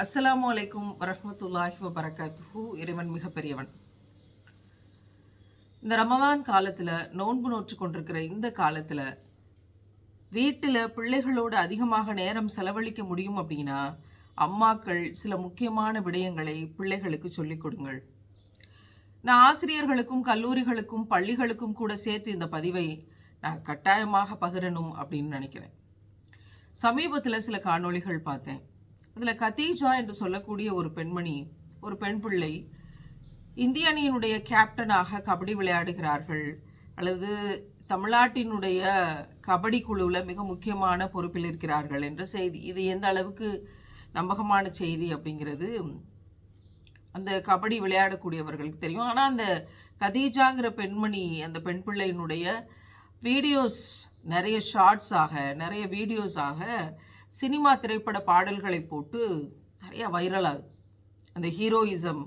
அஸ்ஸலாமு அலைக்கும் வரமத்துல்லாஹி வபரகாத்துஹு. இறைவன் மிகப்பெரியவன். இந்த ரமலான் காலத்தில் நோன்பு நோற்று கொண்டிருக்கிற இந்த காலத்தில் வீட்டில் பிள்ளைகளோடு அதிகமாக நேரம் செலவழிக்க முடியும் அப்படின்னா அம்மாக்கள் சில முக்கியமான விடயங்களை பிள்ளைகளுக்கு சொல்லிக் கொடுங்கள். நான் ஆசிரியர்களுக்கும் கல்லூரிகளுக்கும் பள்ளிகளுக்கும் கூட சேர்த்து இந்த பதிவை நான் கட்டாயமாக பகிரணும் அப்படின்னு நினைக்கிறேன். சமீபத்தில் சில காணொளிகள் பார்த்தேன். அதில் கதீஜா என்று சொல்லக்கூடிய ஒரு பெண்மணி ஒரு பெண் பிள்ளை இந்திய அணியினுடைய கேப்டனாக கபடி விளையாடுகிறார்கள். அல்லது தமிழ்நாட்டினுடைய கபடி குழுவில் மிக முக்கியமான பொறுப்பில் இருக்கிறார்கள் என்ற செய்தி. இது எந்த அளவுக்கு நம்பகமான செய்தி அப்படிங்கிறது அந்த கபடி விளையாடக்கூடியவர்களுக்கு தெரியும். ஆனால் அந்த கதீஜாங்கிற பெண்மணி அந்த பெண் பிள்ளையினுடைய வீடியோஸ் நிறைய ஷார்ட்ஸாக நிறைய வீடியோஸாக சினிமா திரைப்பட பாடல்களை போட்டு நிறைய வைரல் ஆகுது அந்த ஹீரோயிசம்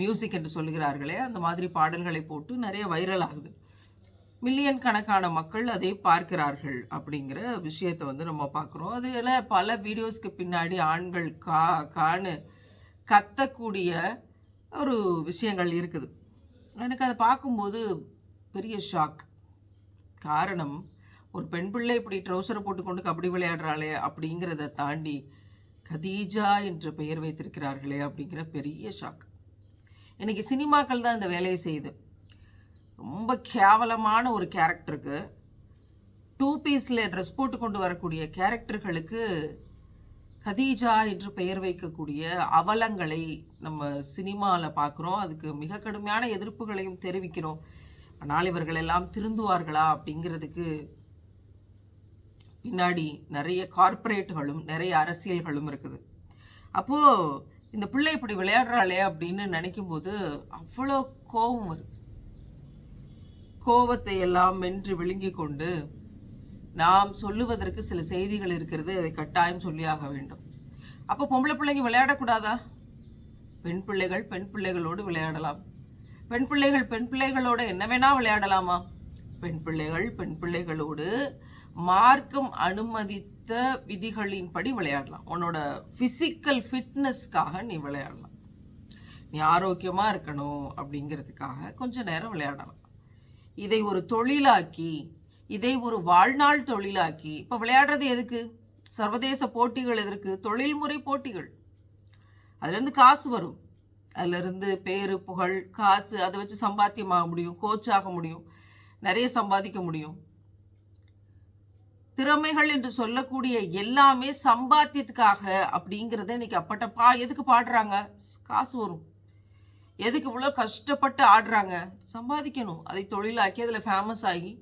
மியூசிக் என்று சொல்கிறார்களே அந்த மாதிரி பாடல்களை போட்டு நிறைய வைரல் ஆகுது மில்லியன் கணக்கான மக்கள் அதை பார்க்கிறார்கள் அப்படிங்கிற விஷயத்தை வந்து நம்ம பார்க்குறோம். அதில் பல வீடியோஸ்க்கு பின்னாடி ஆண்கள் கா காணு கத்தக்கூடிய ஒரு விஷயங்கள் இருக்குது. எனக்கு அதை பார்க்கும்போது பெரிய ஷாக். காரணம் ஒரு பெண் பிள்ளை இப்படி ட்ரௌசரை போட்டுக்கொண்டு கபடி விளையாடுறாளே அப்படிங்கிறத தாண்டி கதீஜா என்ற பெயர் வைத்திருக்கிறார்களே அப்படிங்கிற பெரிய ஷாக் இன்றைக்கி சினிமாக்கள் தான் இந்த வேலையை செய்யுது. ரொம்ப கேவலமான ஒரு கேரக்டருக்கு டூ பீஸில் ட்ரெஸ் போட்டு கொண்டு வரக்கூடிய கேரக்டர்களுக்கு கதீஜா என்று பெயர் வைக்கக்கூடிய அவலங்களை நம்ம சினிமாவில் பார்க்குறோம். அதுக்கு மிக கடுமையான எதிர்ப்புகளையும் தெரிவிக்கிறோம். ஆனால் இவர்கள் எல்லாம் திருந்துவார்களா அப்படிங்கிறதுக்கு பின்னாடி நிறைய கார்ப்பரேட்டுகளும் நிறைய அரசியல்களும் இருக்குது. அப்போது இந்த பிள்ளை இப்படி விளையாடுறாளே அப்படின்னு நினைக்கும் போது அவ்வளோ கோபம் வருது. கோபத்தை எல்லாம் மென்று விழுங்கி கொண்டு நாம் சொல்லுவதற்கு சில செய்திகள் இருக்கிறது அதை கட்டாயம் சொல்லியாக வேண்டும். அப்போ பொம்பளை பிள்ளைங்க விளையாடக்கூடாதா பெண் பிள்ளைகள் பெண் பிள்ளைகளோடு விளையாடலாம். பெண் பிள்ளைகள் பெண் பிள்ளைகளோடு என்ன வேணா விளையாடலாமா? பெண் பிள்ளைகள் பெண் பிள்ளைகளோடு மார்க்கம் அனுமதித்த விதிகளின்படி விளையாடலாம். உன்னோட ஃபிசிக்கல் ஃபிட்னஸ்க்காக நீ விளையாடலாம். நீ ஆரோக்கியமாக இருக்கணும் அப்படிங்கிறதுக்காக கொஞ்ச நேரம் விளையாடலாம். இதை ஒரு தொழிலாக்கி இதை ஒரு வாழ்நாள் தொழிலாக்கி இப்போ விளையாடுறது எதுக்கு? சர்வதேச போட்டிகள் எதற்கு? தொழில்முறை போட்டிகள். அதுலேருந்து காசு வரும். அதுலேருந்து பேரு புகழ் காசு அதை வச்சு சம்பாத்தியமாக முடியும் கோச் ஆக முடியும் நிறைய சம்பாதிக்க முடியும். திறமைகள் என்று சொல்லக்கூடிய எல்லாமே சம்பாத்தியத்துக்காக அப்படிங்கிறத இன்னைக்கு அப்பட்ட பா எதுக்கு பாடுறாங்க? காசு வரும். எதுக்கு இவ்வளோ கஷ்டப்பட்டு ஆடுறாங்க? சம்பாதிக்கணும். அதை தொழிலாக்கி அதில் ஃபேமஸ் ஆகி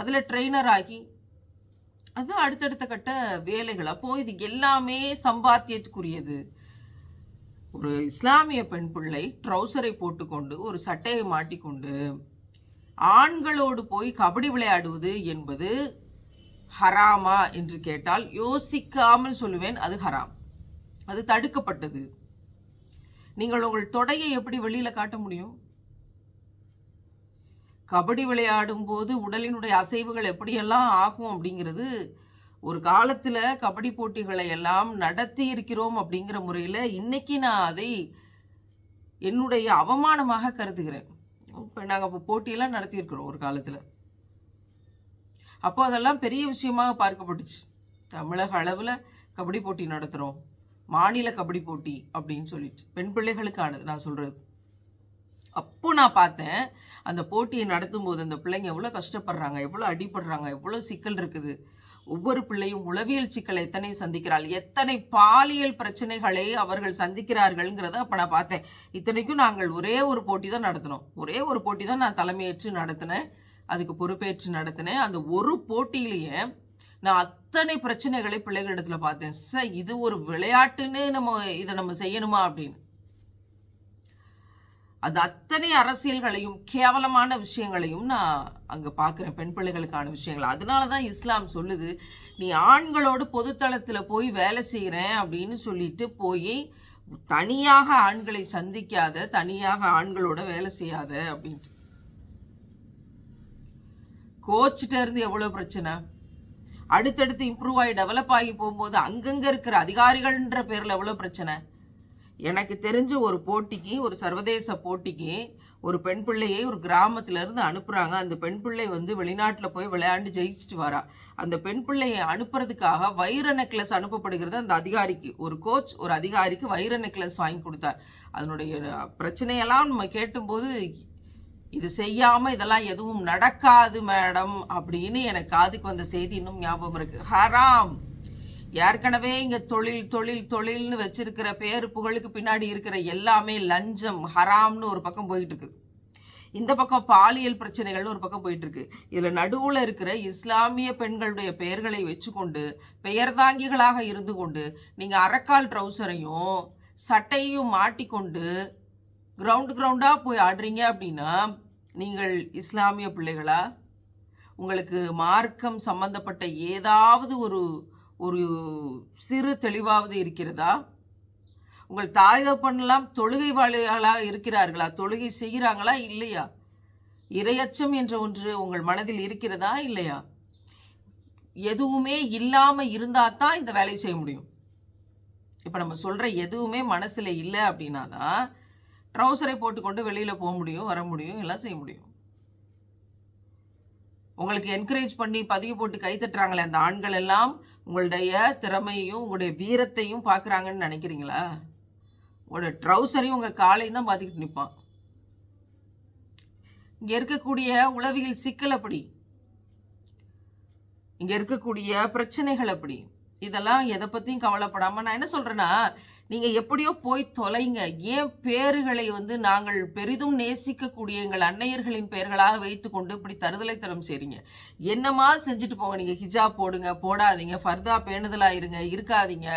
அதில் ட்ரெயினர் ஆகி அது அடுத்தடுத்த கட்ட வேலைகள் அப்போது இது எல்லாமே சம்பாத்தியத்துக்குரியது. ஒரு இஸ்லாமிய பெண் பிள்ளை ட்ரௌசரை போட்டுக்கொண்டு ஒரு சட்டையை மாட்டிக்கொண்டு ஆண்களோடு போய் கபடி விளையாடுவது என்பது ஹராமா என்று கேட்டால் யோசிக்காமல் சொல்லுவேன் அது ஹராம். அது தடுக்கப்பட்டது. நீங்கள் உங்கள் தொடையை எப்படி வெளியில் காட்ட முடியும்? கபடி விளையாடும் போது உடலினுடைய அசைவுகள் எப்படியெல்லாம் ஆகும் அப்படிங்கிறது ஒரு காலத்தில் கபடி போட்டிகளை எல்லாம் நடத்தி இருக்கிறோம் அப்படிங்கிற முறையில் இன்னைக்கு நான் அதை என்னுடைய அவமானமாக கருதுகிறேன். இப்போ நாங்கள் இப்போ போட்டியெல்லாம் நடத்தியிருக்கிறோம் ஒரு காலத்தில். அப்போ அதெல்லாம் பெரிய விஷயமாக பார்க்கப்பட்டுச்சு. தமிழக அளவில் கபடி போட்டி நடத்துகிறோம் மாநில கபடி போட்டி அப்படின்னு சொல்லிட்டு பெண் பிள்ளைகளுக்கானது நான் சொல்கிறது அப்போ நான் பார்த்தேன் அந்த போட்டியை நடத்தும் போது அந்த பிள்ளைங்க எவ்வளோ கஷ்டப்படுறாங்க எவ்வளோ அடிபடுறாங்க எவ்வளோ சிக்கல் இருக்குது. ஒவ்வொரு பிள்ளையும் உளவியல் சிக்கலை எத்தனை சந்திக்கிறாள் எத்தனை பாலியல் பிரச்சனைகளை அவர்கள் சந்திக்கிறார்கள்ங்கிறத அப்போ நான் பார்த்தேன். இத்தனைக்கும் நாங்கள் ஒரே ஒரு போட்டி தான் நடத்தினோம். ஒரே ஒரு போட்டி தான் நான் தலைமையேற்று நடத்தினேன். அதுக்கு பொறுப்பேற்று நடத்தினேன். அந்த ஒரு போட்டியிலேயே நான் அத்தனை பிரச்சனைகளை பிள்ளைகளிடத்துல பார்த்தேன். ச இது ஒரு விளையாட்டுன்னு நம்ம இதை நம்ம செய்யணுமா அப்படின்னு. அது அத்தனை அரசியல்களையும் கேவலமான விஷயங்களையும் நான் அங்கே பார்க்குறேன். பெண் பிள்ளைகளுக்கான விஷயங்கள். அதனால தான் இஸ்லாம் சொல்லுது நீ ஆண்களோடு பொதுத்தளத்தில் போய் வேலை செய்கிறேன் அப்படின்னு சொல்லிட்டு போய் தனியாக ஆண்களை சந்திக்காத தனியாக ஆண்களோட வேலை செய்யாத அப்படின்ட்டு. கோச்சிட்ட இருந்து எவ்வளோ பிரச்சனை? அடுத்தடுத்து இம்ப்ரூவ் ஆகி டெவலப் ஆகி போகும்போது அங்கங்கே இருக்கிற அதிகாரிகள்ன்ற பேரில் எவ்வளோ பிரச்சனை? எனக்கு தெரிஞ்ச ஒரு போட்டிக்கு ஒரு சர்வதேச போட்டிக்கு ஒரு பெண் பிள்ளையை ஒரு கிராமத்துல இருந்து அனுப்புறாங்க. அந்த பெண் பிள்ளை வந்து வெளிநாட்டில் போய் விளையாண்டு ஜெயிச்சுட்டு வரா. அந்த பெண் பிள்ளையை அனுப்புறதுக்காக வைர நெக்லஸ் அனுப்பப்படுகிறது அந்த அதிகாரிக்கு. ஒரு கோச் ஒரு அதிகாரிக்கு வைர நெக்லஸ் வாங்கி கொடுத்தார். அதனுடைய பிரச்சனையெல்லாம் நம்ம கேட்டும்போது இது செய்யாம இதெல்லாம் எதுவும் நடக்காது மேடம் அப்படின்னு எனக்கு காதுக்கு வந்த செய்தி இன்னும் ஞாபகம் இருக்கு. ஹராம். ஏற்கனவே இங்க தொழில் தொழில் தொழில்னு வச்சிருக்கிற பேரு புகழுக்கு பின்னாடி இருக்கிற எல்லாமே லஞ்சம் ஹராம்னு ஒரு பக்கம் போயிட்டு இருக்கு. இந்த பக்கம் பாலியல் பிரச்சனைகள்னு ஒரு பக்கம் போயிட்டு இருக்கு. இதுல நடுவுல இருக்கிற இஸ்லாமிய பெண்களுடைய பெயர்களை வச்சுக்கொண்டு பெயர்தாங்கிகளாக இருந்து கொண்டு நீங்க அரக்கால் ட்ரௌசரையும் சட்டையும் மாட்டிக்கொண்டு கிரவுண்டு கிரவுண்டாக போய் ஆடுறீங்க அப்படின்னா நீங்கள் இஸ்லாமிய பிள்ளைகளா? உங்களுக்கு மார்க்கம் சம்பந்தப்பட்ட ஏதாவது ஒரு ஒரு சிறு தெளிவாவது இருக்கிறதா? உங்கள் தாய் தகப்பன்லாம் தொழுகை வாழிகளாக இருக்கிறார்களா? தொழுகை செய்கிறாங்களா? இல்லையா? இரையச்சம் என்ற ஒன்று உங்கள் மனதில் இருக்கிறதா? இல்லையா? எதுவுமே இல்லாமல் இருந்தால் தான் இந்த வேலையை செய்ய முடியும். இப்போ நம்ம சொல்கிற எதுவுமே மனசில் இல்லை அப்படின்னா தான் ட்ரௌசரை போட்டுக்கொண்டு வெளியில் போக முடியும் வர முடியும் எல்லாம் செய்ய முடியும். உங்களுக்கு என்கரேஜ் பண்ணி பதிவு போட்டு கை தட்டுறாங்களே அந்த ஆண்கள் எல்லாம் உங்களுடைய திறமையும் உங்களுடைய வீரத்தையும் பார்க்குறாங்கன்னு நினைக்கிறீங்களா? உங்களோட ட்ரௌசரையும் உங்கள் காலையும் தான் பார்த்துக்கிட்டு நிற்பான் இங்கே இருக்கக்கூடிய உளவியல் சிக்கல் அப்படி. இங்கே இருக்கக்கூடிய பிரச்சனைகள் அப்படி. இதெல்லாம் எதை பற்றியும் கவலைப்படாமல் நான் என்ன சொல்கிறேன்னா நீங்கள் எப்படியோ போய் தொலைங்க. ஏன் பேர்களை வந்து நாங்கள் பெரிதும் நேசிக்கக்கூடிய எங்கள் அன்னையர்களின் பெயர்களாக வைத்துக்கொண்டு இப்படி தருதலைத்தனம் செய்றீங்க. என்னமா செஞ்சுட்டு போங்க. நீங்கள் ஹிஜாப் போடுங்க போடாதீங்க. ஃபர்தா பேணுதலாக இருங்க இருக்காதீங்க.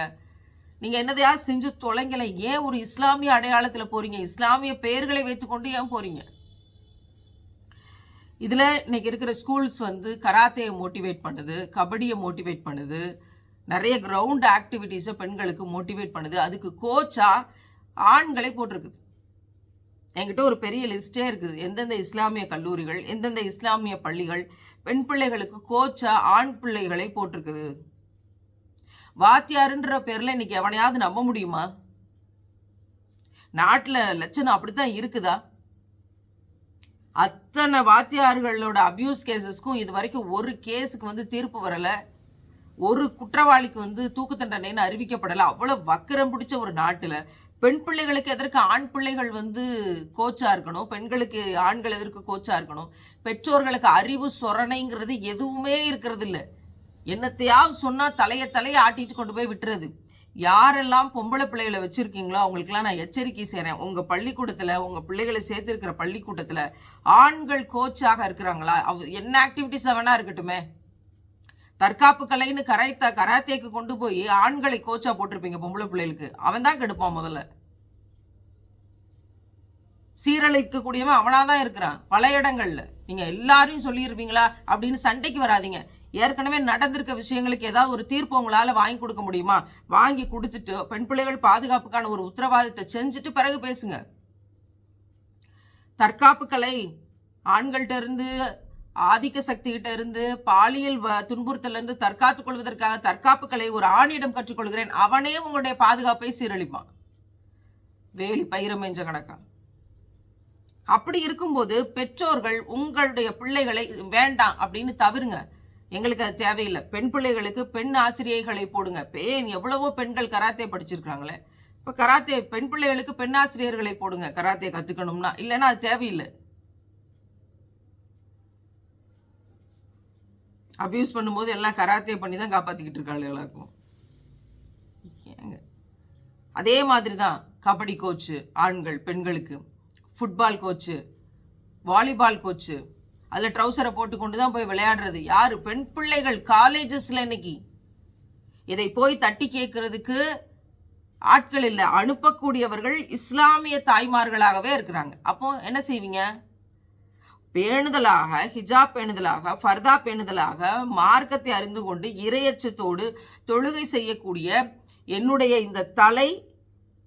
நீங்கள் என்னதையா செஞ்சு தொலைங்கலை ஏன் ஒரு இஸ்லாமிய அடையாளத்தில் போறீங்க? இஸ்லாமிய பெயர்களை வைத்துக்கொண்டு ஏன் போறீங்க? இதில் இன்னைக்கு இருக்கிற ஸ்கூல்ஸ் வந்து கராத்தையை மோட்டிவேட் பண்ணுது கபடியை மோட்டிவேட் பண்ணுது நிறைய கிரவுண்ட் ஆக்டிவிட்டீஸை பெண்களுக்கு மோட்டிவேட் பண்ணுது. அதுக்கு கோச்சாக ஆண்களை போட்டிருக்குது. என்கிட்ட ஒரு பெரிய லிஸ்டே இருக்குது. எந்தெந்த இஸ்லாமிய கல்லூரிகள் எந்தெந்த இஸ்லாமிய பள்ளிகள் பெண் பிள்ளைகளுக்கு கோச்சா ஆண் பிள்ளைகளை போட்டிருக்குது. வாத்தியாருன்ற பேர்ல இன்னைக்கு எவனையாவது நம்ப முடியுமா? நாட்டில் லட்சணம் அப்படித்தான் இருக்குதா? அத்தனை வாத்தியார்களோட அபியூஸ் கேசஸ்க்கும் இது வரைக்கும் ஒரு கேஸுக்கு வந்து தீர்ப்பு வரலை. ஒரு குற்றவாளிக்கு வந்து தூக்கு தண்டனைன்னு அறிவிக்கப்படலை. அவ்வளோ வக்கிரம் பிடிச்ச ஒரு நாட்டில் பெண் பிள்ளைகளுக்கு எதற்கு ஆண் பிள்ளைகள் வந்து கோச்சாக இருக்கணும்? பெண்களுக்கு ஆண்கள் எதற்கு கோச்சாக இருக்கணும்? பெற்றோர்களுக்கு அறிவு சொரணைங்கிறது எதுவுமே இருக்கிறது இல்லை என்னத்தையாவது சொன்னால் தலைய தலையை ஆட்டிட்டு கொண்டு போய் விட்டுறது. யாரெல்லாம் பொம்பளை பிள்ளைகளை வச்சுருக்கீங்களோ அவங்களுக்குலாம் நான் எச்சரிக்கை செய்கிறேன் உங்கள் பள்ளிக்கூடத்தில் உங்கள் பிள்ளைகளை சேர்த்துருக்கிற பள்ளிக்கூடத்தில் ஆண்கள் கோச்சாக இருக்கிறாங்களா? அவ என்ன ஆக்டிவிட்டிஸாக வேணா இருக்கட்டுமே? தற்காப்பு கலைன்னு கரைத்த கராத்தேக்கு கொண்டு போய் ஆண்களை கோச்சா போட்டிருப்பீங்க பொம்பளை பிள்ளைகளுக்கு. அவன் தான் கெடுப்பான் முதல்ல. சீரழிக்கக்கூடியவன் அவனாதான் இருக்கிறான். பல இடங்கள்ல. நீங்க எல்லாரையும் சொல்லியிருப்பீங்களா? அப்படின்னு சண்டைக்கு வராதீங்க. ஏற்கனவே நடந்திருக்க விஷயங்களுக்கு ஏதாவது ஒரு தீர்ப்பு உங்களால வாங்கி கொடுக்க முடியுமா? வாங்கி கொடுத்துட்டு பெண் பிள்ளைகள் பாதுகாப்புக்கான ஒரு உத்தரவாதத்தை செஞ்சுட்டு பிறகு பேசுங்க. தற்காப்பு கலை ஆண்கள்கிட்ட இருந்து ஆதிக்க சக்தி கிட்ட இருந்து பாலியல் துன்புறுத்தல இருந்து தற்காத்துக் கொள்வதற்காக தற்காப்புகளை ஒரு ஆணிடம் கற்றுக்கொள்கிறேன். அவனே உங்களுடைய பாதுகாப்பை சீரழிப்பான். வேலி பயிரமேஞ்ச கணக்கா? அப்படி இருக்கும்போது பெற்றோர்கள் உங்களுடைய பிள்ளைகளை வேண்டாம் அப்படின்னு தவிருங்க. எங்களுக்கு அது தேவையில்லை. பெண் பிள்ளைகளுக்கு பெண் ஆசிரியைகளை போடுங்க. பேன் எவ்வளவோ பெண்கள் கராத்தே படிச்சிருக்காங்களே இப்போ கராத்தே பெண் பிள்ளைகளுக்கு பெண் ஆசிரியர்களை போடுங்க. கராத்தே கற்றுக்கணும்னா இல்லைன்னா அது தேவையில்லை. அப்யூஸ் பண்ணும்போது எல்லாம் கராத்தே பண்ணி தான் காப்பாற்றிக்கிட்டு இருக்காள் எல்லாருக்கும். ஏங்க. அதே மாதிரி தான் கபடி கோச்சு ஆண்கள் பெண்களுக்கு ஃபுட்பால் கோச்சு வாலிபால் கோச்சு அதில் ட்ரௌசரை போட்டுக்கொண்டு தான் போய் விளையாடுறது. யார்? பெண் பிள்ளைகள் காலேஜஸில் இன்னைக்கு. இதை போய் தட்டி கேட்கறதுக்கு ஆட்கள் இல்லை. அனுப்பக்கூடியவர்கள் இஸ்லாமிய தாய்மார்களாகவே இருக்கிறாங்க. அப்போ என்ன செய்வீங்க? பேணுதலாக ஹிஜாப் பேணுதலாக ஃபர்தா பேணுதலாக மார்க்கத்தை அறிந்து கொண்டு இரையச்சத்தோடு தொழுகை செய்யக்கூடிய என்னுடைய இந்த தலை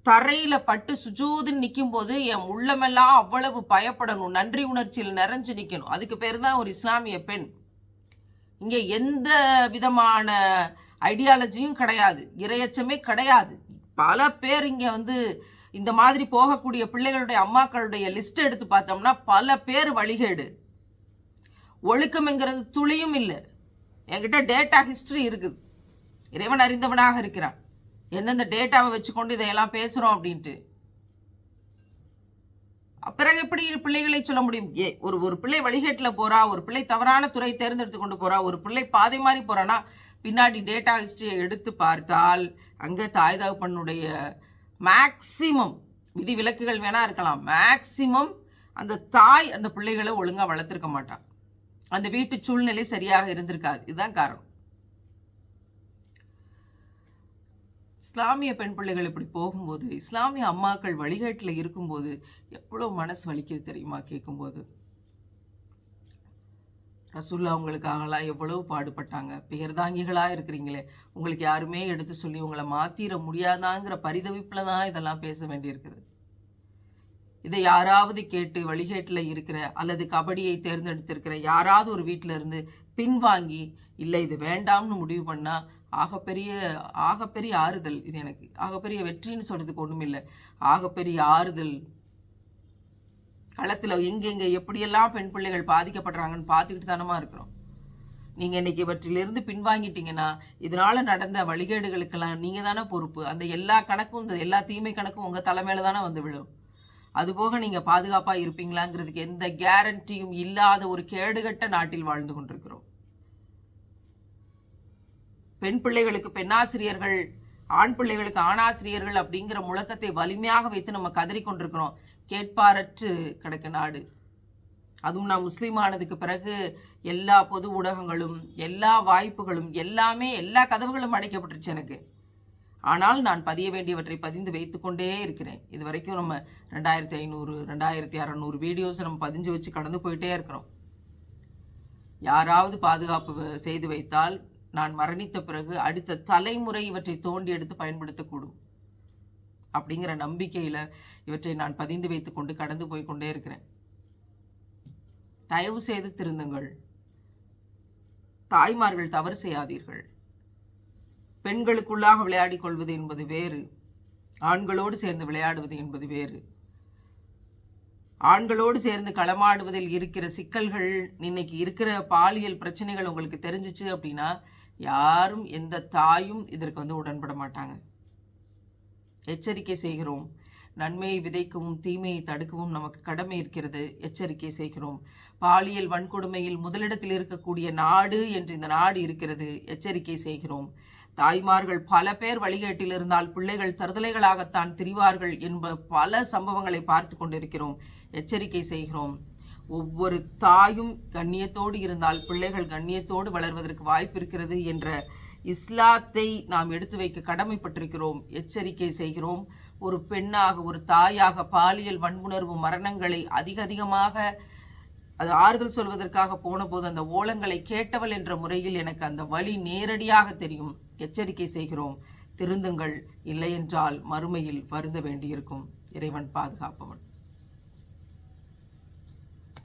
தரையில் பட்டு சுஜூதுன்னு நிற்கும் போது என் உள்ளமெல்லாம் அவ்வளவு பயப்படணும். நன்றி உணர்ச்சியில் நிறைஞ்சு நிற்கணும் அதுக்கு பேர் தான் ஒரு இஸ்லாமிய பெண். இங்கே எந்த விதமான ஐடியாலஜியும் கிடையாது. இரையச்சமே கிடையாது. பல பேர் இங்கே வந்து இந்த மாதிரி போகக்கூடிய பிள்ளைகளுடைய அம்மாக்களுடைய லிஸ்ட் எடுத்து பார்த்தோம்னா பல பேர் வழிகேடு. ஒழுக்கம்ங்கிறது துளியும் இல்லை. என்கிட்ட டேட்டா ஹிஸ்ட்ரி இருக்குது. இறைவன் அறிந்தவனாக இருக்கிறான். எந்தெந்த டேட்டாவை வச்சுக்கொண்டு இதையெல்லாம் பேசுகிறோம் அப்படின்ட்டு. பிறகு எப்படி பிள்ளைகளை சொல்ல முடியும்? ஏ ஒரு ஒரு பிள்ளை வழிகேட்டில் போகிறா ஒரு பிள்ளை தவறான துறை தேர்ந்தெடுத்து கொண்டு போகிறா ஒரு பிள்ளை பாதை மாதிரி போகிறான்னா பின்னாடி டேட்டா ஹிஸ்ட்ரியை எடுத்து பார்த்தால் அங்கே தாய் தகப்பனுடைய மேக்சிமம் விதி விலக்குகள் வேணா இருக்கலாம். மேக்சிமம் அந்த தாய் அந்த பிள்ளைகளை ஒழுங்காக வளர்த்துருக்க மாட்டான் அந்த வீட்டு சூழ்நிலை சரியாக இருந்திருக்காது. இதுதான் காரணம். இஸ்லாமிய பெண் பிள்ளைகள் இப்படி போகும்போது இஸ்லாமிய அம்மாக்கள் வழிகாட்டில் இருக்கும்போது எவ்வளோ மனசு வலிக்குது தெரியுமா கேட்கும்போது ரசுல்லா உங்களுக்காகலாம் எவ்வளவு பாடுபட்டாங்க? பெயர்தாங்கிகளாக இருக்கிறீங்களே. உங்களுக்கு யாருமே எடுத்து சொல்லி உங்களை மாத்திர முடியாதாங்கிற பரிதவிப்பில் தான் இதெல்லாம் பேச வேண்டியிருக்குது. இதை யாராவது கேட்டு வழிகேட்டில் இருக்கிற அல்லது கபடியை தேர்ந்தெடுத்திருக்கிற யாராவது ஒரு வீட்டில் இருந்து பின்வாங்கி இல்லை இது வேண்டாம்னு முடிவு பண்ணால் ஆகப்பெரிய ஆகப்பெரிய ஆறுதல் இது எனக்கு. ஆகப்பெரிய வெற்றின்னு சொல்கிறதுக்கு ஒன்றும் இல்லை ஆகப்பெரிய ஆறுதல் களத்தில் எங்கெங்கே எப்படியெல்லாம் பெண் பிள்ளைகள் பாதிக்கப்படுறாங்கன்னு பார்த்துக்கிட்டு தானமா இருக்கிறோம். நீங்கள் இன்னைக்கு இவற்றிலிருந்து பின்வாங்கிட்டீங்கன்னா இதனால் நடந்த வழிகேடுகளுக்கெல்லாம் நீங்கள் தானே பொறுப்பு. அந்த எல்லா கணக்கும் இந்த எல்லா தீமை கணக்கும் உங்கள் தலைமையில் தானே வந்து விழும். அதுபோக நீங்கள் பாதுகாப்பாக இருப்பீங்களாங்கிறதுக்கு எந்த கேரண்டியும் இல்லாத ஒரு கேடுகட்ட நாட்டில் வாழ்ந்து கொண்டிருக்கிறோம். பெண் பிள்ளைகளுக்கு பெண்ணாசிரியர்கள் ஆண் பிள்ளைகளுக்கு ஆணாசிரியர்கள் அப்படிங்கிற முழக்கத்தை வலிமையாக வைத்து நம்ம கதறி கொண்டிருக்கிறோம். கேட்பாரற்று கிடக்க நாடு. அதுவும் நான் முஸ்லீம் ஆனதுக்கு பிறகு எல்லா பொது ஊடகங்களும் எல்லா வாய்ப்புகளும் எல்லாமே எல்லா கதவுகளும் அடைக்கப்பட்டுருச்சு எனக்கு. ஆனால் நான் பதிய வேண்டியவற்றை பதிந்து வைத்துக்கொண்டே இருக்கிறேன். இது வரைக்கும் நம்ம ரெண்டாயிரத்தி ஐநூறு ரெண்டாயிரத்தி அறநூறு வீடியோஸ் நம்ம பதிஞ்சு வச்சு கடந்து போயிட்டே இருக்கிறோம். யாராவது பாதுகாப்பு செய்து வைத்தால் நான் மரணித்த பிறகு அடுத்த தலைமுறை இவற்றை தோண்டி எடுத்து பயன்படுத்தக்கூடும். அப்படிங்கிற நம்பிக்கையில் இவற்றை நான் பதிந்து வைத்து கொண்டு கடந்து போய் கொண்டே இருக்கிறேன். தயவு செய்து திருந்துங்கள். தாய்மார்கள் தவறு செய்யாதீர்கள். பெண்களுக்குள்ளாக விளையாடிக் கொள்வது என்பது வேறு. ஆண்களோடு சேர்ந்து விளையாடுவது என்பது வேறு. ஆண்களோடு சேர்ந்து களமாடுவதில் இருக்கிற சிக்கல்கள் இன்னைக்கு இருக்கிற பாலியல் பிரச்சனைகள் உங்களுக்கு தெரிஞ்சிச்சு அப்படின்னா யாரும் எந்த தாயும் இதற்கு வந்து உடன்பட மாட்டாங்க. எச்சரிக்கை செய்கிறோம். நன்மையை விதைக்கவும் தீமையை தடுக்கவும் நமக்கு கடமை இருக்கிறது. எச்சரிக்கை செய்கிறோம். பாலியல் வன்கொடுமையில் முதலிடத்தில் இருக்கக்கூடிய நாடு என்று இந்த நாடு இருக்கிறது. எச்சரிக்கை செய்கிறோம். தாய்மார்கள் பல பேர் வழிகேட்டில் இருந்தால் பிள்ளைகள் தருதலைகளாகத்தான் திரிவார்கள் என்ப பல சம்பவங்களை பார்த்து கொண்டிருக்கிறோம். எச்சரிக்கை செய்கிறோம். ஒவ்வொரு தாயும் கண்ணியத்தோடு இருந்தால் பிள்ளைகள் கண்ணியத்தோடு வளர்வதற்கு வாய்ப்பு இருக்கிறது என்ற இஸ்லாத்தை நாம் எடுத்து வைக்க கடமைப்பட்டிருக்கிறோம் எச்சரிக்கை செய்கிறோம். ஒரு பெண்ணாக ஒரு தாயாக பாலியல் வன்புணர்வு மரணங்களை அதிக அதிகமாக அது ஆறுதல் சொல்வதற்காக போனபோது அந்த ஓலங்களை கேட்டவள் என்ற முறையில் எனக்கு அந்த வழி நேரடியாக தெரியும். எச்சரிக்கை செய்கிறோம். திருந்துங்கள் இல்லையென்றால் மறுமையில் வருந்த வேண்டியிருக்கும். இறைவன் பாதுகாப்பவன்.